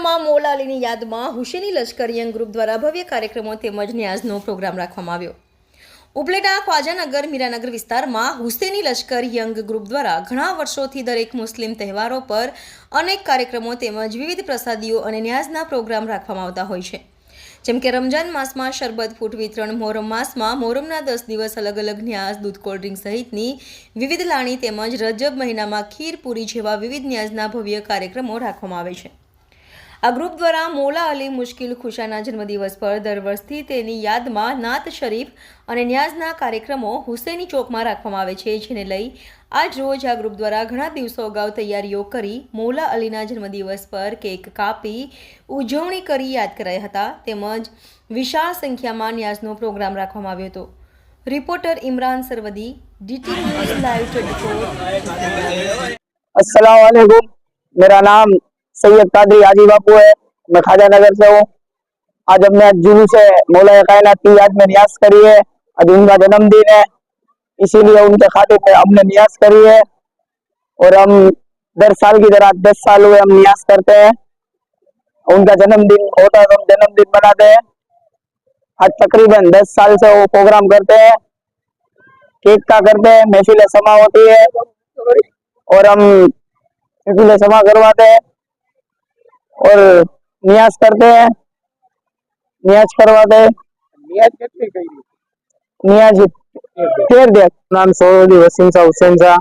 ઉપલેટામાં મોલાલીની યાદમાં હુસેની લશ્કર young group દ્વારા ભવ્ય કાર્યક્રમો તેમજ ન્યાઝનો પ્રોગ્રામ રાખવામાં આવ્યો. ઉપલેટા, ખ્વાજાનગર, મીરાનગર વિસ્તારમાં હુસેની લશ્કર યંગ ગ્રુપ દ્વારા ઘણા વર્ષોથી દરેક મુસ્લિમ તહેવારો પર અનેક કાર્યક્રમો તેમજ વિવિધ પ્રસાદીઓ અને ન્યાઝના પ્રોગ્રામ રાખવામાં આવતા હોય છે. જેમ કે રમજાન માસમાં શરબત, ફૂટ વિતરણ, મોહરમ માસમાં મોહરમના દસ દિવસ અલગ અલગ ન્યાઝ, દૂધ, કોલ્ડ ડ્રિંક સહિતની વિવિધ લાણી તેમજ રજબ મહિનામાં ખીર પૂરી જેવા વિવિધ ન્યાઝના ભવ્ય કાર્યક્રમો રાખવામાં આવે છે. આ ગ્રુપ દ્વારા મોલા અલી મુશ્કિલ ખુશાના જન્મદિવસ પર દર વર્ષથી તેની યાદમાં નાત શરીફ અને ન્યાઝના કાર્યક્રમો હુસેની ચોકમાં રાખવામાં આવે છે જેને લઈ આજ રોજ આ ગ્રુપ દ્વારા ઘણા દિવસો અગાઉ તૈયારીઓ કરી મોલા અલીના જન્મદિવસ પર કેક કાપી ઉજવણી કરી યાદ કરાયા હતા તેમજ વિશાળ સંખ્યામાં ન્યાઝનો પ્રોગ્રામ રાખવામાં આવ્યો હતો reporter Imran Sarvadi DT news live twenty अस्सलाम वालेकुम मेरा नाम सैयद कादरी हाजी बापू है, मैं खाजा नगर से हूँ। आज हमने आज से मौलाए कायनात की याद में न्यास करी है। आज उनका जन्मदिन है। इसीलिए उनके खाते में हमने न्यास करी है। और हम दस साल की तरह दस साल हुए हम न्यास करते हैं। उनका जन्मदिन होता है तो हम जन्मदिन मनाते हैं। आज तकरीबन दस साल से वो प्रोग्राम करते हैं। केक का करते हैं महफिल समा होती है। और हम महफिल समा करवाते हैं। और नियाज करते हैं नियाज करवाते हैं નિયાજ તેર દે નામ સોરવદી વસીમ શાહ હુસેન શાહ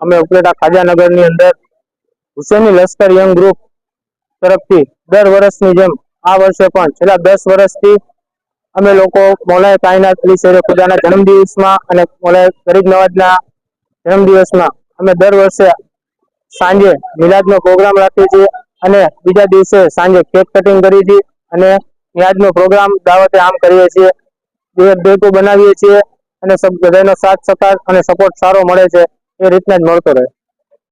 અમે ઉપલેટા ખાજાનગર ની અંદર હુસેની લશ્કર યંગ ગ્રુપ તરફથી દર વર્ષની જેમ આ વર્ષે પણ છેલ્લા દસ વર્ષથી અમે લોકો મોલાય કાયનાત અલી શેરે ખુદાના જન્મદિવસમાં અને મોલાય ગરીબ નવાજના જન્મદિવસમાં અમે દર વર્ષે સાંજે મિલાદનો પ્રોગ્રામ રાખીએ છીએ અને બીજા દિવસે સાંજે કેક કટિંગ કરી હતી અને મિલાદનો પ્રોગ્રામ દાવતે આમ કરીએ છીએ. ડેટો બનાવીએ છીએ અને બધાનો સાથ સહકાર અને સપોર્ટ સારો મળે છે. એ રીતના જ મળતો રહે.